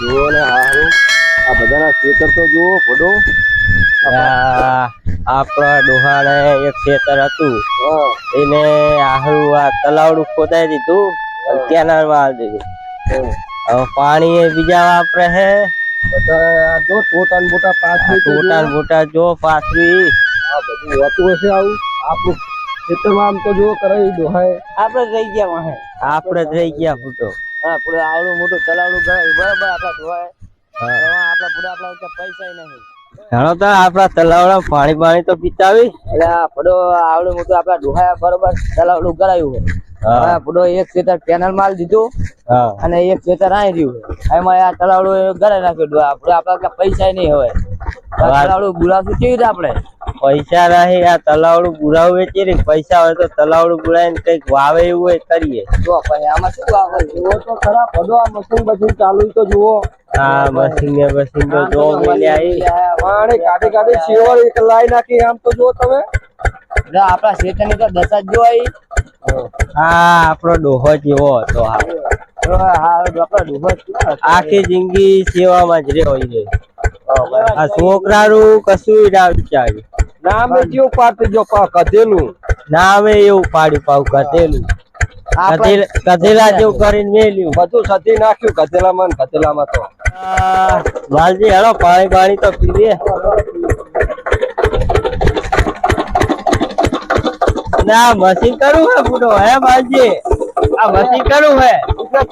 જુઓ ને હારું આ બધાના ખેતર તો જુઓ ફોટો. આ આપણા ડોહાડે એક ખેતર હતું. એને આહરું આ તલાવડું ખોદાઈ દીધું અને કેનાલમાં દીધું. હવે પાણી એ બીજા વાપરે હે. જો ટોટા મોટા પાથરી ટોટા બોટા જો પાથરી. આ બધું હોતું હશે આવું. આપણું ખેતરમાં આમ તો જો કરાવી ડોહાય આપણે રહી ગયા વાહે. આપણે રહી ગયા ફૂટો. હા પૂરે આવડું મોટું ચલાવડું બરાબર આપડા ધોવાય. આપડા પૂરા આપડા પૈસા નહીં. જાણો તો આપણા તલાવડા પાણી પાણી તો પીતાવી એટલે આ પડો આવડું મોટું આપડા ડોહાયા બરોબર તલાવડું કરાયું હા હા. પૂડો એક ખેતર કેનલ માલ દીધું અને એક ખેતર આઈ રહ્યું. એમાં આ તલાવડું ઘરે નાખ્યું આપડે આપડે આપડા પૈસા નહીં હોય. આ તલાવડું બુલાવશું કેવી રીતે આપણે? પૈસા નહીં આ તલાવડું બુરાવું વેચી ને પૈસા હોય તો તલાવડું બુરાવીને કંઈક વાવે એવું હોય કરીએ. જો ભાઈ આમાં શું વાવે? જુઓ તો ખરા પડો આ મશીન બધું ચાલુ તો જુઓ. આ મશીન ને મશીન તો જો મેલ્યા માણે કાઢી કાઢી સેવર એક લાઈ નાખી આમ તો જુઓ તમે. આપડા ખેતરની તો દશા જ જો આવી આ આપણો ડોહો જેવો હતો આખી જિંદગી સેવામાં જ રહ્યો છે. આ છોકરાનું કશું ના વિચાર્યું. નામ જીવ પાડતી જો પા કધેલું નામે એવું પાડ્યું પાવ કધેલું કધેલા જેવું કરીને મેલ્યું. બધું સધી નાખ્યું કધેલામાં ને ગધેલામાં તો. માલજી હેલો પાણી પાણી તો પીવીએ. ના મશીન કરું હે ફૂટો હે બાજી આ મશીન કરું હે?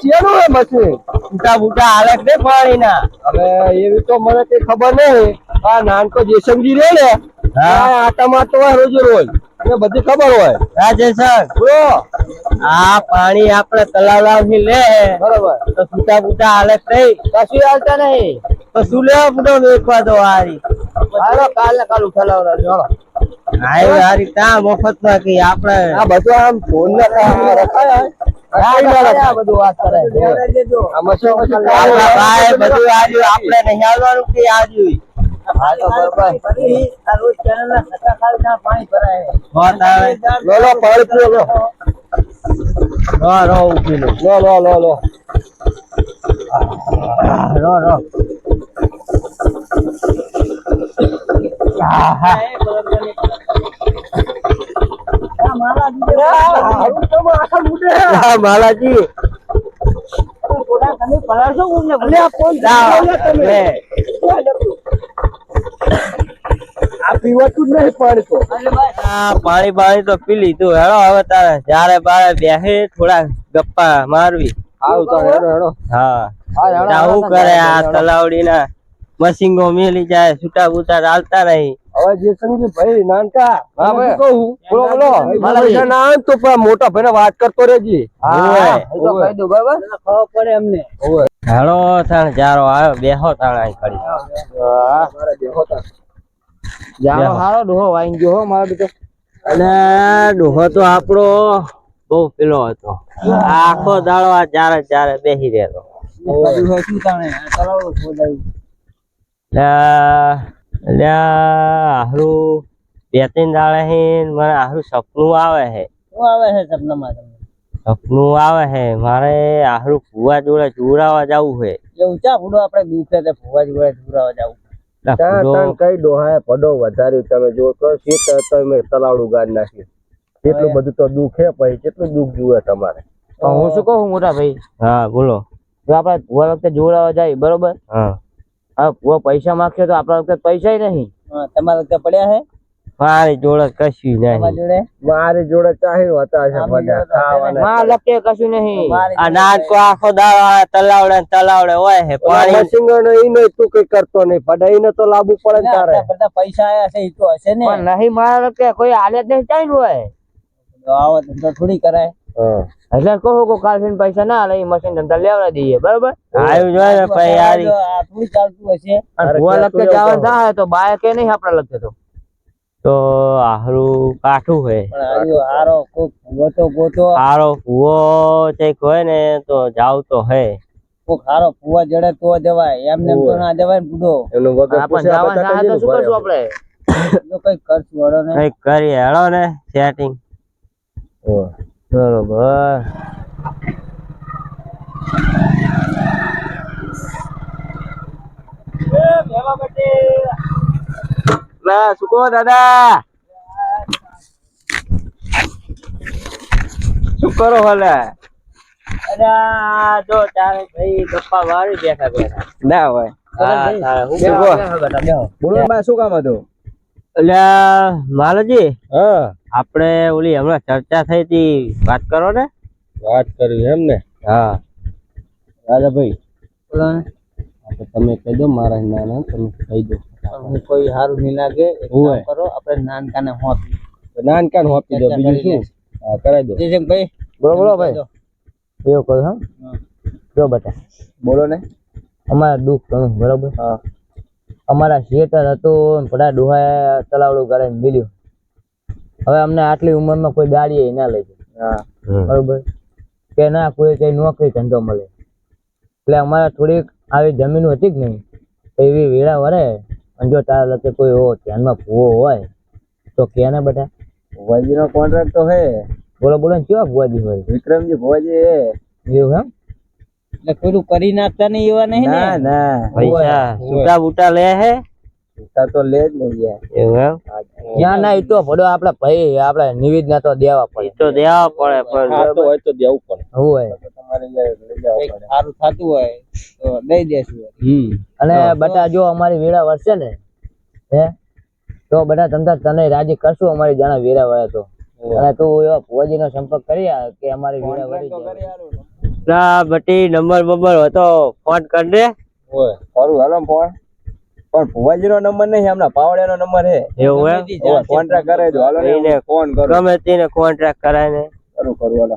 ચેનું હે મશીન? બુટા બુટા હાલક ને પાણી ના હવે એવી તો મને કઈ ખબર નહીં. આ નાનકો જેસમજી રે ને. હા. આ આટા મારતો રોજ રોજ. એને બધી ખબર હોય. રાજેશન બોલો. આ પાણી આપણે તલાવથી લે. બરોબર. તો સુતા બુટા હાલક નહીં કશું હાલતા નહીં. તો શું લેવા બુડો વેચવા દો હારી હાલો કાલ કાલ ઉઠાલાવડા ચાલો હારી ત્યાં મફતમાં કઈ આપણે આ બધું આમ ફોન ના રખાય. બધું વાત કરે. આ મશીન મશીન આપણા ભાઈ બધું આજુ આપણે નહીં આવવાનું કે આજુ? તો રો રો ઊભી લો લો લો લો લો રો રો આહા. હારું તમે આખા મૂડે આ માલાજી અલ્યા કોણ જાણો તમે? લે. આ પીવાતું જ નહીં પાણી પાણી તો પી લીધું. હેડો હવે તારે જયારે બારે બેસે થોડા ગપ્પા મારવી. હા. કરે આ. તલાવડી ના મશીંગો મેલી જાય છૂટા બૂટા ચાલતા નહીં. હવે જે સંગી ભાઈ નાનકા હા, ભાઈ. કહું બોલો બોલો. માલાજી. મારા ના આવે તો પેલા મોટા ભાઈને વાત કરતો રહેજે. હોવે. કહી દઉં બરાબર? ખબર પડે એમને હેડો થાણ જારો આવ્યો બેહો કરી હા બેહો હારો ડોહો વાઈ ગયો હો મારો બેટો. અને ડોહો તો આપણો બહુ પેલો હતો. આખો દાડો આ ચારે ચારે બેસી રહેતો શું તાણે ચલાવો ખોદાયું લ્યા લ્યા આહરું બે ત્રણ દાડે હે મને આહરું સપનું આવે હે. શું આવે છે સપનામાં તમને? સપનું આવે હે મારે આહરું ફુવા જોડે જોડાવા જવું હે. એવું ચા ફૂડો આપણે દુખે તે ફુવા જોડે જોડાવા જવું. ત્યાં ફુડો- કઈ ડોહાએ પડો વધાર્યું તમે જો તો શીત હતો તલાવડું ગાડ નાખ્યું એટલું બધું તો દુઃખ પછી કેટલું દુઃખ જુએ તમારે. હું શું કહું મોટા ભાઈ હા બોલો. આપણે ભૂવા વખતે જોડાવા જાય બરોબર? હા. હવે પૈસા માંગશે તો આપણા વખત પૈસા નહીં. તમારા વખતે પડ્યા હે? મારી જોડે કશું નહીં. જોડે? મારી જોડે ચાહી હતા છે માં લખે કશું નહીં. આ નાટકો આખો દાવા તલાવડે તલાવડે હોય હે પાણી મશીંગણ ઈ નહીં તું કઈ કરતો નહીં પડાઈને તો લાબુ પડે તારે. બધા પૈસા આયા છે ઈ તો હશે ને. નહીં મારા લખે કોઈ આલે જ નહીં ચાલ્યું હોય. આવો તો થોડી કરાય. એટલે કહો કો કાલથી પૈસા ના લઈ મશીન ધંધા લેવડા દઈએ બરોબર? આવ્યું જોઈએ ને ભાઈ યાર. આ ચાલતું હશે. ભૂવા લખતે જવાનું થાય તો બાય કે નહીં આપણા લખતે તો? તો આહરું કાઠું હે હારું હારો કોક ગોતો ગોતો. સારો ફુવો ચેક હોય ને તો જાવ તો હે. કોક હારો ફુવા જડે તો જવાય. એમને નેમ તો ના જવાય ને બુડો એનું વગર આપણ થાય તો શું કરશું આપણે જો કઈ કરશું હળો ને. કઈ કરીએ હળો ને સેટિંગ બરોબર. ના સુકો દાદા? શું કરો હલે? અરે આ જો તારે ભાઈ ગપ્પા વાળી બેઠા બેઠા. ના હોય. શું કામ હતું? એટલે માલજી? હા. આપણે ઓલી હમણાં ચર્ચા થઈ હતી વાત કરો ને? વાત કરી એમ ને? હા. રાજાભાઈ બોલો ને. તમે કહી દો મારા નાના તમે કહી દો. હું કોઈ સારું નહીં લાગે એક કરો આપણે નાનકાને હોત. નાનકાને હોપી દો બીજું શું? હા કરાવી દો. જયશંકભાઈ બોલો બોલો ભાઈ. એવું કહો હા? હા. જો બેટા. બોલો ને. અમારા દુઃખ ઘણું બરોબર? હા. અમારા થિયેટર હતું બધા ડોહા તલાવડું કરીને મિલ્યું હવે અમને આટલી ઉંમરમાં કોઈ ગાડી ના લઈ જાય. બરોબર? કે ના કોઈ કઈ નોકરી ધંધો મળે. એટલે અમારે થોડીક આવી જમીન હતી જ નહીં એવી વેળા વરે. અને જો તારા લગે કોઈ એવો ધ્યાનમાં ભૂવો હોય તો કે ને બધા ભુવાજી નો કોન્ટ્રાક્ટ તો હે. બોલો બોલો ને કેવા ભુવાજી હોય? વિક્રમજી ભુવાજી હે. એવું એમ? એટલે કોઈનું કરી નાખતા નહીં એવા નહીં ના? ના પૈસા. છૂટા બૂટા લે હે? તો લે જ નહીં યાર. એવું એમ? ના ના એ તો પડો આપડે ભાઈ આપડે નિવેદના તો દેવા પડે. તો દેવા પડે ખાતો હોય તો દેવું પડે. હોય? તમારે યાર લઈ જવા કંઈક પડે. સારું થતું હોય તો દઈ દેશું. અને બટા જો અમારી વેળા વરસે ને હે? તો બધા તમતા તને રાજી કરશું અમારી જાણે વેરા વળે તો. અને તું એવા ભુવાજી નો સંપર્ક કરી આ કે અમારી વેરા વળી ના બટી નંબર બંબર હતો ફોન કર દે. હોય. હાલો ફોન પણ ભુવાજી નો નંબર નહીં હમણાં પાવડે નો નંબર હે એવું હે કોન્ટ્રાક્ટ કરાવી દો હાલો એને ફોન કરો. ગમે તેને કોન્ટ્રાક્ટ કરાય ને. કરું કરું હાલો.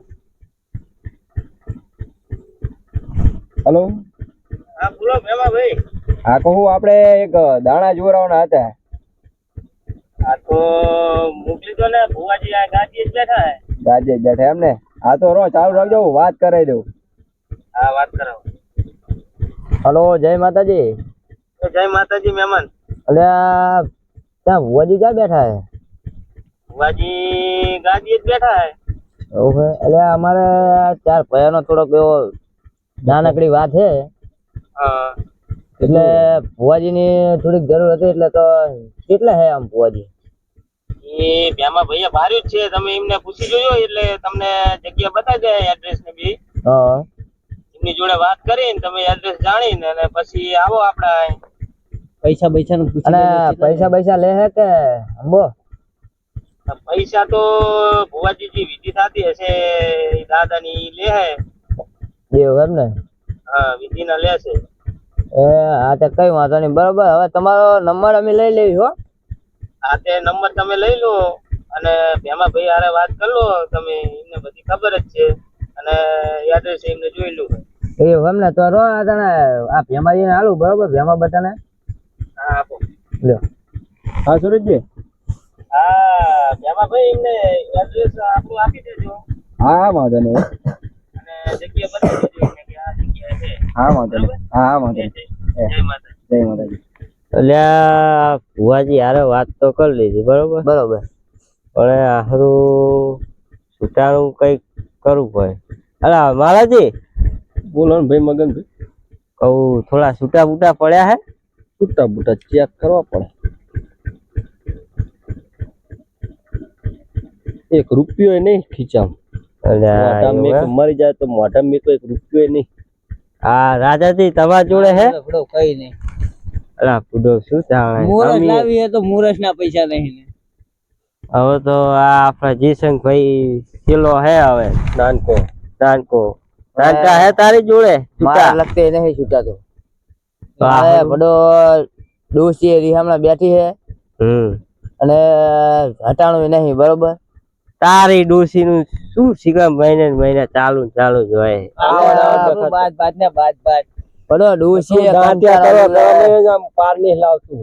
હલો? હા બોલો ભેમા ભાઈ. હા કહું આપણે એક દાણા જોરાવના હતા. આ તો મોકલી દો ને ભુવાજી આ ગાડી જ બેઠા હે. ગાજે બેઠા એમ ને હા તો રો ચાલુ રાખજો હું વાત કરાવી દઉં. હા વાત કરાવો હલો જય માતાજી. જય માતાજી મહેમાન. અલ્યા ત્યાં ભુવાજી ક્યાં બેઠા હે? ભુવાજી ગાદી જ બેઠા હે. છે એટલે અમારે ચાર ભયાનો થોડોક એવો નાનકડી વાત છે હા. એટલે ભુવાજીની થોડીક જરૂર હતી એટલે તો કેટલા હે આમ ભુવાજી? એ ભ્યામા ભૈયા ભાર્યું જ છે તમે એમને પૂછી જોજો એટલે તમને જગ્યા બતાવી દે એડ્રેસ ને બી. હા. એમની જોડે વાત કરીને તમે એડ્રેસ જાણીને અને પછી આવો આપડા પૈસા પૈસા નું અને પૈસા પૈસા લે હે કે અંબો? પૈસા તો ભુવાજી જે વિધિ થતી હશે દાદા દાદાની લે હે. એવું એમ ને? હા વિધિ ના લે છે. એ હા તો કઈ વાંધો નહીં. બરોબર હવે તમારો નંબર અમે લઈ લેવી હો. આ તે નંબર તમે લઈ લો અને ભેમા ભાઈ હારે વાત કરી લો તમે એમને બધી ખબર જ છે. અને એડ્રેસ એમને જોઈ લો. એવું એમ ને તો રો તને આ ભેમાજીને હાલુ બરોબર? ભેમા બટાને? હા આપો. લ્યો. હા સુરજજી હા ભેમા ભાઈ એમને એડ્રેસ આપણું આપી દેજો. હા હા વાંધો નહીં. અને જગ્યા બતાવી દેજો એમને કે આ જગ્યા છે. હા વાંધો નહીં. હા હા વાંધો નહીં. જય માતા જય માતાજી. અલ્યા ભુવાજી હારે વાત તો કરી લીધી બરોબર? બરોબર. પણ હારું છૂટાનું કંઈક કરવું પડે. અલા માલાજી બોલો ને ભાઈ મગનભાઈ. કહું થોડા છૂટા બૂટા પડ્યા હે? છૂટા બૂટા ચેક કરવા પડે. એક રૂપિયો નહીં ખીચામ? મરી જાય તો મોઢા મેં એક રૂપિયો નહીં. હા રાજાજી તમારા જોડે હે? કઈ નહીં. અલા શું ચાલે? મુરસ અમે- તો મુરસ ના પૈસા નહીં હવે તો આ આપણા ભાઈ કિલો હે હવે. નાનકો. નાનકો. નાનકા હે તારી જોડે? મારા લગતે નહીં છૂટાતો મારે. બડો ડોસી રિહામણા બેઠી હે હમ. અને હટાણું નહીં બરોબર? તારી ડોસી નું શું શીખવા મહિને મહિને ચાલુ ચાલુ જ હોય. બાદ બાદ ને બાદ બાદ બડો ડોસી પાર નહીં લાવતું.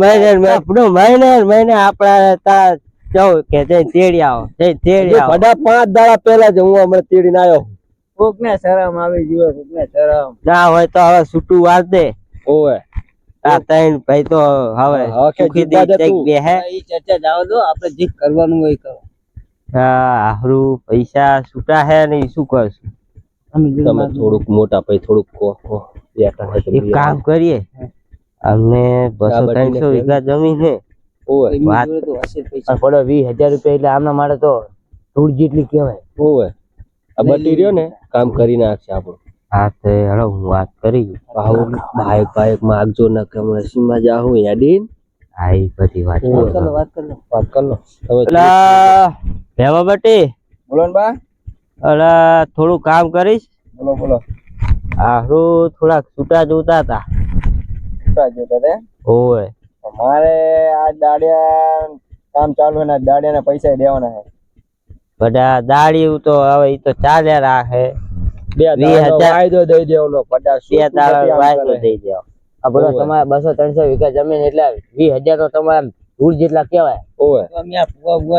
મહિને ને મહિને મહિને આપડા તા જવું કે જઈ તેડી આવો જઈ તેડી આવો બધા પાંચ દાડા પહેલા જ હું હમણાં તેડીને આવ્યો. કોક ને શરમ આવી જીવે કોક ને શરમ. ના હોય તો હવે છૂટું વાર દે. ઓવે. આ ત્રણ ભાઈ તો હવે સુખી દે ચેક બે હે એ ચર્ચા જાવ દો આપણે જે કરવાનું હોય કરો. હા હારું પૈસા છૂટા હે ને શું કરશું? તમે થોડુંક મોટા ભાઈ થોડુંક કો એક કામ કરીએ. અમને બસો ત્રણસો વીઘા જમીન છે ઓય વાત- જોડે તો હશે પૈસા. પડે વીસ હજાર રૂપિયા એટલે આમના માટે તો ધૂળ જેટલી કહેવાય. ઓય આ બટી રહ્યો ને કામ કરી નાખશે આપણું. હા તે હેડો હું વાત કરી ભાવ બાઈક બાઈક માગજો ના કે હમણાં સીમા જાહું યાદીન હા એ બધી વાત કરો. લો, વાત કર લો. વાત કર લો. પેલા ભેવા બટી? બોલો ને બા. અલા થોડું કામ કરીશ? બોલો બોલો. આહરું થોડાક છૂટા જોતા હતા. છૂટા જોતા હતા ઓય મારે આ દાડિયા કામ ચાલુ ને આ દાડિયાના પૈસા દેવાના છે. બધા દાડી તો હવે ઈ તો ચાલે રાખે. બે બે દાડા વાયદો દઈ આ બધો તમારે બસો ત્રણસો વીઘા જમીન એટલે વીસ હજાર તો તમારે ધૂળ જેટલા અમે આ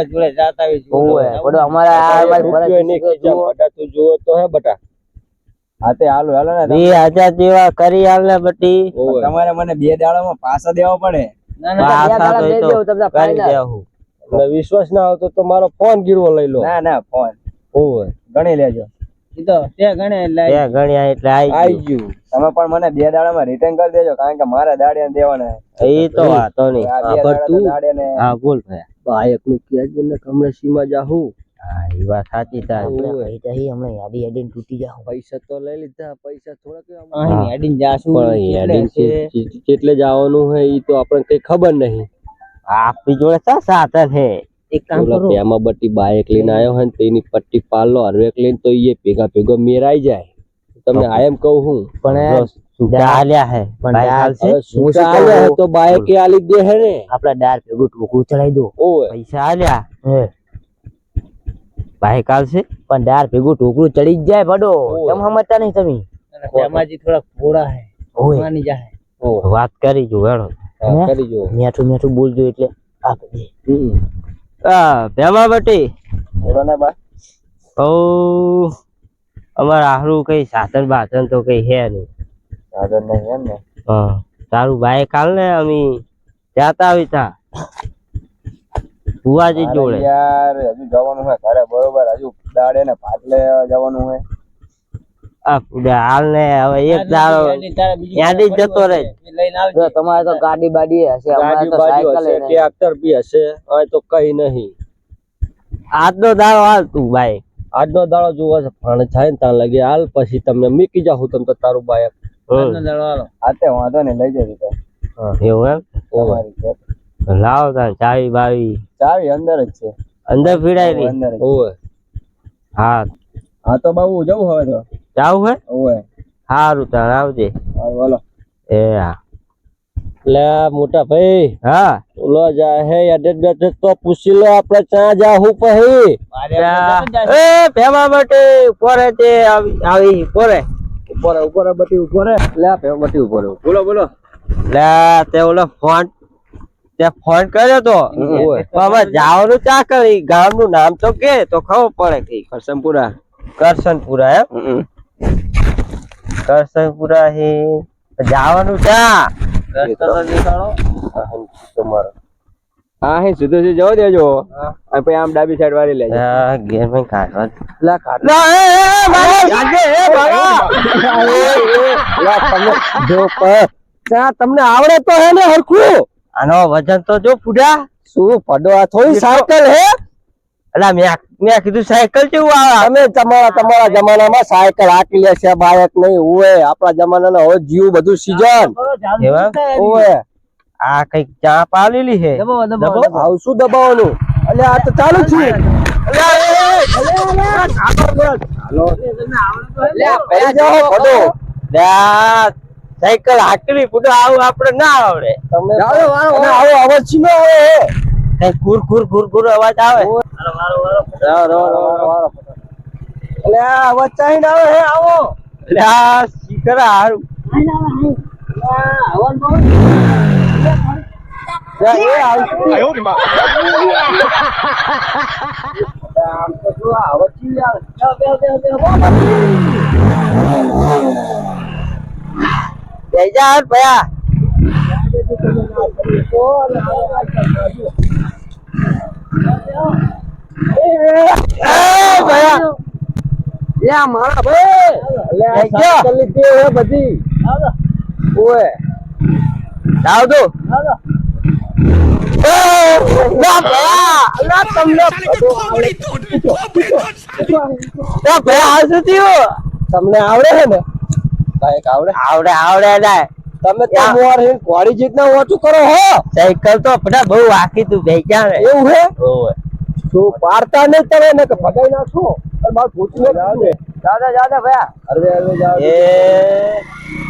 જોડે જાતા અમારા આ અમારી તું જુઓ તો હે બટા. હા તે હાલો હાલો ને. વીસ હજાર જેવા કરી હાલ ને બટી. તમારે મને બે દાડામાં પાછા દેવા પડે. ના દેવું. તમને વિશ્વાસ ના આવતો તો મારો ફોન ગીરવો લઈ લો. ના ના ફોન. ઓય ગણી લેજો. ઈ તો તે ગણે એટલે ત્યાં ગણ્યા એટલે આઈ આઈ ગયું. ગયું તમે પણ મને બે દાડામાં રિટર્ન કરી દેજો કારણ કે મારે દાડિયા દેવાના છે. એ તો વાતો નહીં. હા, તો? હા બોલ ભાઈ. બાયકનું કે ને કમરે સીમા જાહું. હા એ વાત સાચી તારી. ઓવે. હમણાં યાદી યાદી તૂટી જાવ પૈસા તો લઈ લીધા પૈસા થોડા કે અહીં હેડીને જાશું પણ યાદી કેટલે જવાનું હોય ઈ તો આપણને કઈ ખબર નહીં. આપણી જોડે શા સાધન હે? એક કામ કરો. પેમાં બટી બાઇક લઈને આવ્યો હોય ને તો એની પટ્ટી પાલો હરવેક લઈને તો એ ભેગા ભેગો મેરાઈ જાય. તમને આ એમ કહું હું. પણ છૂટા હે. પણ ડાલ છે છૂટા હે તો બાઇક એ આલી દે હે ને. આપડા ડાર ભેગું ટોકરું ચડાઈ દો. ઓય. પૈસા આલ્યા. હે. બાઈક આલશે? પણ ડાર ભેગું ટોકરું ચડી જ જાય પડો તમ સમજતા નહીં તમે? અને થોડા ફોડા હે. ઓય. માની જાય. વાત કરી જો હેડો. કરી જો મીઠું મીઠું બોલજો એટલે આપી આ ભેમા બટી? બોલો ને બા? ઓ અમારા હારું કઈ સાધન બાધન તો કઈ હે નહીં. સાધન નહીં એમ ને? હા તારું ભાઈ કાલ ને અમે જાતા આવી તા. ભુવાજી જોડે. યાર હજુ જવાનું હોય ઘરે બરોબર હજુ દાડે ને પાટલે જવાનું હોય. આ પુડા હાલ ને હવે એક દાડો યાદી જતો રહે. જો તમારે તો ગાડી બાડી હશે અમારે તો સાયકલ હશે ટ્રેક્ટર બી હશે હવે તો કઈ નહીં. આજનો દાડો હાલ તું બાઈક આજનો દાડો જોવો છે ફાણ થાય ને ત્યાં લગે. હાલ પછી તમને મૂકી જાઉં તમ તો તારું બાઇક હાથે વાંધો ને લઈ જજો તો. એવું એમ? લાવો તાન ચાવી બાવી. ચાવી અંદર જ છે. અંદર પીડાયેલી અંદર હા. હા તો બાબુ જવું હવે તો. જાવું હે? ઓય સારું તાણ આવજે. હા બોલો એ હા. લે મોટા ભાઈ. હા. ઓલો જાય હે એડેટ બેડેટ તો પૂછી લો આપણે ચા જા. હું પહી એ ભેમા માટે પોરે તે આવી આવી પોરે ઉપર ઉપર બટી ઉપર. લે પે બટી ઉપર. બોલો બોલો. લે તે ઓલો ફોન તે ફોન કર્યો તો. બાબા જાવાનું ચા કરી. ગામનું નામ તો કે તો ખબર પડે કઈ કરસમપુરા કરશનપુરા એમ? કરશનપુરા હે. જવાનું ચા રસ્તો તો દેખાડો. તમારો હા હે સીધો સીધો જવા દેજો. અને પછી આમ ડાબી સાઈડ વાળી લેજો. આ ઘેરમાં કાઢવા લા ખાટ એ એ મારો એ મારા લા તમે જો પર. ત્યાં તમને આવડે તો હે ને હરખું. આનો વજન તો જો ફૂડા શું પડો આ થોડી સાયકલ હે? અલા મેં મેં કીધું સાયકલ કેવું આવે? અમે તમારા તમારા જમાનામાં સાયકલ હાકી લે છે બાયક નહીં હોય આપણા જમાનાના હવે જીવ બધું સીઝન. એવા? ઓય આ કંઈક ચા પાલેલી દબાવો. આવ શું દબાવવાનું. એટલે આ તો ચાલુ છે. પડી પડો. સાયકલ હાકલી ફૂટો આવું આપણે ના આવડે. તમે આવો અવાજ છીનો આવે ઘુર ઘુર ઘુર ઘુર અવાજ આવે. રો, રો, રો, રો. એટલે આ અવાજ ચાહીને આવે હે આવો. એટલે આ શીખર હારું. જય જા ભયા. તમને આવડે છે ને આવડે આવડે આવડે તમે તો યા. હે કોળી જીત ના ઓછું કરો હો. સાયકલ તો બધા બહુ આખી તું ભેગ્યા ને એવું હે? ઓય તું પાડતા નહીં તમે ને કે ભગાઈ નાખો? અરે માર કીધું ને. દાદા જાદા ભયા. અરે અરે જા એ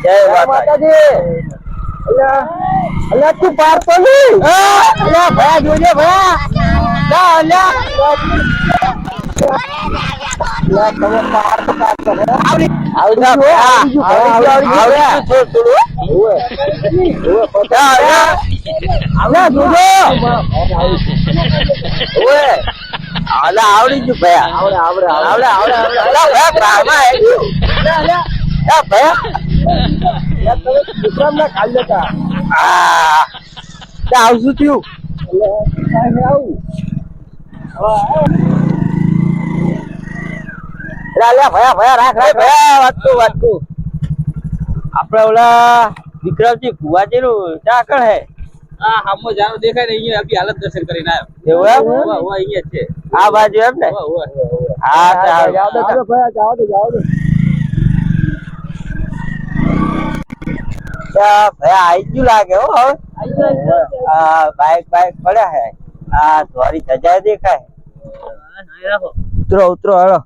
જય માતાજી. અલ્યા અલ્યા તું પારતો નહીં. અલ્યા ભયા જોજે ભયા. જા અલ્યા. આવડી ગયું, અલ્યા આવડી આવડે આવડે આવડે આવડે અલ્યા ભયા પ્રામાં આવી ગયું અલ્યા અલ્યા ભયા અલ્યા તમે દુકાનના ખાલી લેતા આ તે આવશું થયું અલ્યા કાંઈ આવું અલ્યા ભયા ભયા રાખ રાખ ભયા વાતકું વાતકું આપણે ઓલા વિક્રમજી ફુવાજી નું ચાકણ હે. હા હામો જાનો દેખાય ને અહીંયા આપી હાલત દર્શન કરીને આવ્યો. એવું એમ? હોવા હોવા અહીંયા છે. આ બાજુ એમ ને? હોવા હોવા હા તો જાઓ આવ. દે જાઓ ભયા જાઓ દે જાઓ. દે ભયા આઈ ગયું લાગે હો હવે. આ બાઈક બાઈક પડ્યા હે. આ ધોરી સજા દેખાય. ઉતરો ઉતરો હળો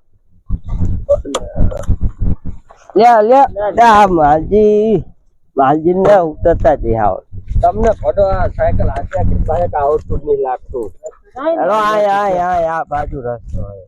લે લે આ માલજી. માલજી ને ઉતરતા જ આવ તમને ફોટો આ સાયકલ હાથે પાસે આવડતું નહીં લાગતું. હેલો આ આ આ આ બાજુ રસ્તો હોય.